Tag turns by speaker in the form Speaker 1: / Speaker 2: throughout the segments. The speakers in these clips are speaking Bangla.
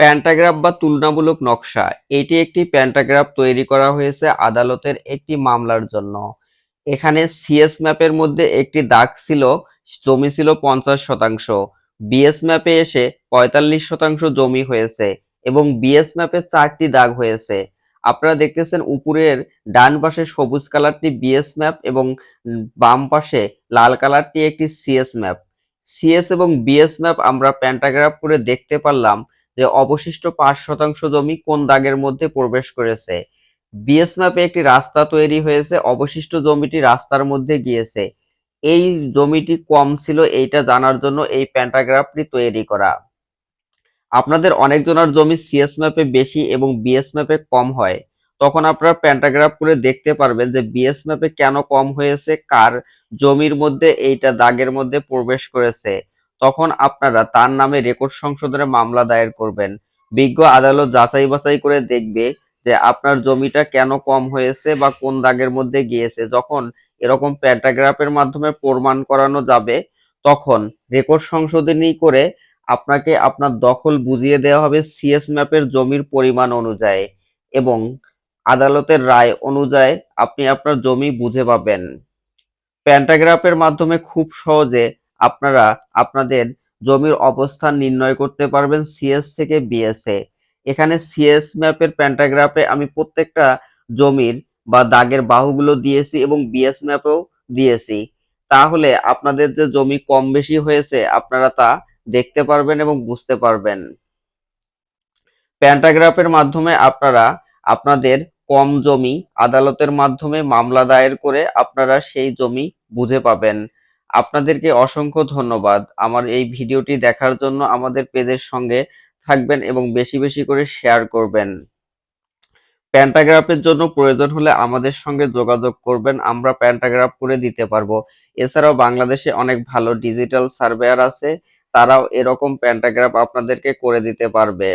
Speaker 1: প্যান্টাগ্রাফ বা তুলনামূলক নকশা। এটি একটি প্যান্টাগ্রাফ তৈরি করা হয়েছে আদালতের একটি মামলার জন্য। এখানে সিএস ম্যাপের মধ্যে একটি দাগ ছিল, জমি ছিল পঞ্চাশ শতাংশ। বিএস ম্যাপে এসে পঁয়তাল্লিশ শতাংশ জমি হয়েছে এবং বিএস ম্যাপে চারটি দাগ হয়েছে। আপনারা দেখতেছেন উপরের ডান পাশে সবুজ কালারটি বিএস ম্যাপ এবং বাম পাশে লাল কালারটি একটি সিএস ম্যাপ। সিএস এবং বিএস ম্যাপ আমরা প্যান্টাগ্রাফ করে দেখতে পারলাম। যে অবশিষ্ট পাঁচ শতাংশ জমি কোন দাগের মধ্যে প্রবেশ করেছে? বিএস ম্যাপে একটি রাস্তা তৈরি হয়েছে, অবশিষ্ট জমিটি রাস্তার মধ্যে গিয়েছে। এই জমিটি কম ছিল, এইটা জানার জন্য এই প্যান্টাগ্রাফটি তৈরি করা। আপনাদের অনেকজনের জমি সিএস ম্যাপে বেশি এবং বিএস ম্যাপে কম হয়। তখন আপনারা প্যান্টাগ্রাফ করে দেখতে পারবেন যে বিএস ম্যাপে কেন কম হয়েছে, কার জমির মধ্যে এইটা দাগের মধ্যে প্রবেশ করেছে। তখন আপনারা তার নামে রেকর্ড সংশোধনের মামলা দায়ের করবেন। বিজ্ঞ আদালত যাচাই বাছাই করে দেখবে যে আপনার জমিটা কেন কম হয়েছে বা কোন দাগের মধ্যে গিয়েছে। যখন এরকম প্যান্টাগ্রাফের মাধ্যমে প্রমাণ করানো যাবে, তখন রেকর্ড সংশোধনী করে আপনাকে আপনার দখল বুঝিয়ে দেওয়া হবে সিএস ম্যাপের জমির পরিমাণ অনুযায়ী এবং আদালতের রায় অনুযায়ী আপনি আপনার জমি বুঝে পাবেন। প্যান্টাগ্রাফের মাধ্যমে খুব সহজে আপনারা আপনাদের জমির অবস্থান নির্ণয় করতে পারবেন সিএস থেকে বিএস এ। এখানে সিএস ম্যাপের প্যান্টাগ্রাফে আমি প্রত্যেকটা জমির বা দাগের বাহুগুলো দিয়েছি এবং বিএস ম্যাপেও দিয়েছি। তাহলে আপনাদের যে জমি কম বেশি হয়েছে, আপনারা তা দেখতে পারবেন এবং বুঝতে পারবেন। প্যান্টাগ্রাফের মাধ্যমে আপনারা আপনাদের কম জমি আদালতের মাধ্যমে মামলা দায়ের করে আপনারা সেই জমি বুঝে পাবেন। আপনাদেরকে অসংখ্য ধন্যবাদ। আমার এই ভিডিওটি দেখার জন্য আমাদের পেজের সঙ্গে থাকবেন এবং বেশি বেশি করে শেয়ার করবেন। প্যান্টাগ্রাফের জন্য প্রয়োজন হলে আমাদের সঙ্গে যোগাযোগ করবেন, আমরা প্যান্টাগ্রাফ করে দিতে পারব। এছাড়াও বাংলাদেশে অনেক ভালো ডিজিটাল সার্ভেয়ার আছে, তারাও এরকম প্যান্টাগ্রাফ আপনাদেরকে করে দিতে পারবে।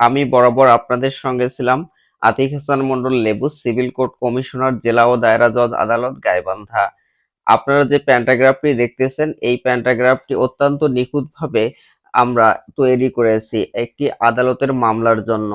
Speaker 1: আমি বরাবর আপনাদের সঙ্গে ছিলাম আতিক হাসান মন্ডল লেবু সিভিল কোর্ট কমিশনার, জেলা ও দায়রা জজ আদালত, গাইবান্ধা। আপনারা যে প্যান্টাগ্রাফটি দেখতেছেন, এই প্যান্টাগ্রাফটি অত্যন্ত নিখুঁতভাবে আমরা তৈরি করেছি একটি আদালতের মামলার জন্য।